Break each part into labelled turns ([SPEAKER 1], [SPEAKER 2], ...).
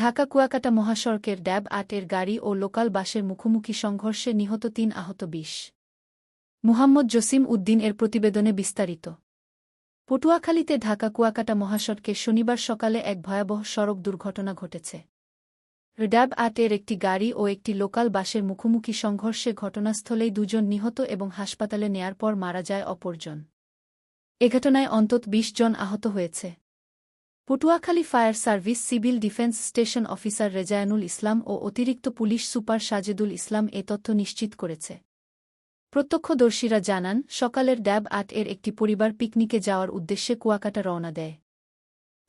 [SPEAKER 1] ঢাকা কুয়াকাটা মহাসড়কের ড্যাব আটের গাড়ি ও লোকাল বাসের মুখোমুখি সংঘর্ষে নিহত তিন আহত বিশ মুহাম্মদ জসিম উদ্দিন এর প্রতিবেদনে বিস্তারিত পটুয়াখালীতে ঢাকা কুয়াকাটা মহাসড়কে শনিবার সকালে এক ভয়াবহ সড়ক দুর্ঘটনা ঘটেছে ড্যাব আটের একটি গাড়ি ও একটি লোকাল বাসের মুখোমুখি সংঘর্ষে ঘটনাস্থলেই দুজন নিহত এবং হাসপাতালে নেয়ার পর মারা যায় অপরজন এ ঘটনায় অন্তত বিশ জন আহত হয়েছে Patuakhali fire service civil defence station officer রেজায়ানুল Islam ও অতিরিক্ত পুলিশ সুপার সাজেদুল ইসলাম এ তথ্য নিশ্চিত করেছে প্রত্যক্ষদর্শীরা জানান সকালের ড্যাব আট এর একটি পরিবার পিকনিকে যাওয়ার উদ্দেশ্যে কুয়াকাটা রওনা দেয়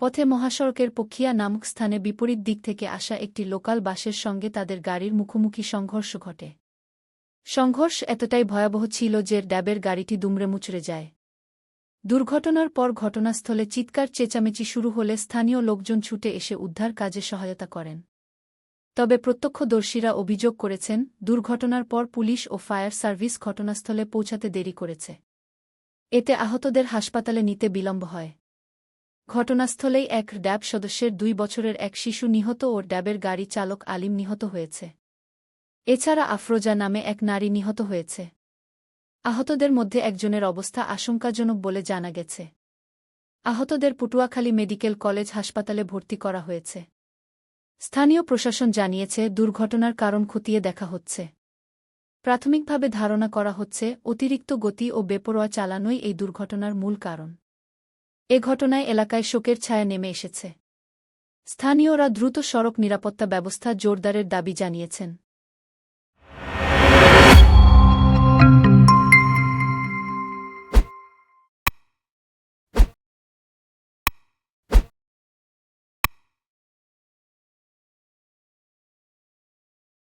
[SPEAKER 1] পথে মহাসড়কের পক্ষিয়া নামক স্থানে বিপরীত দিক থেকে আসা একটি লোকাল বাসের সঙ্গে তাদের গাড়ির মুখোমুখি সংঘর্ষ ঘটে সংঘর্ষ এতটাই ভয়াবহ ছিল যে ড্যাবের গাড়িটি দুমড়ে মুচড়ে যায় দুর্ঘটনার পর ঘটনাস্থলে চিৎকার চেঁচামেচি শুরু হলে স্থানীয় লোকজন ছুটে এসে উদ্ধার কাজে সহায়তা করেন তবে প্রত্যক্ষদর্শীরা অভিযোগ করেছেন দুর্ঘটনার পর পুলিশ ও ফায়ার সার্ভিস ঘটনাস্থলে পৌঁছাতে দেরি করেছে এতে আহতদের হাসপাতালে নিতে বিলম্ব হয় ঘটনাস্থলেই এক ড্যাব সদস্যের দুই বছরের এক শিশু নিহত ও ড্যাবের গাড়ি চালক আলিম নিহত হয়েছে এছাড়া আফরোজা নামে এক নারী নিহত হয়েছে আহতদের মধ্যে একজনের অবস্থা আশঙ্কাজনক বলে জানা গেছে আহতদের পটুয়াখালী মেডিকেল কলেজ হাসপাতালে ভর্তি করা হয়েছে স্থানীয় প্রশাসন জানিয়েছে দুর্ঘটনার কারণ খতিয়ে দেখা হচ্ছে প্রাথমিকভাবে ধারণা করা হচ্ছে অতিরিক্ত গতি ও বেপরোয়া চালানোই এই দুর্ঘটনার মূল কারণ এ ঘটনায় এলাকায় শোকের ছায়া নেমে এসেছে স্থানীয়রা দ্রুত সড়ক নিরাপত্তা ব্যবস্থা জোরদারের দাবি জানিয়েছেন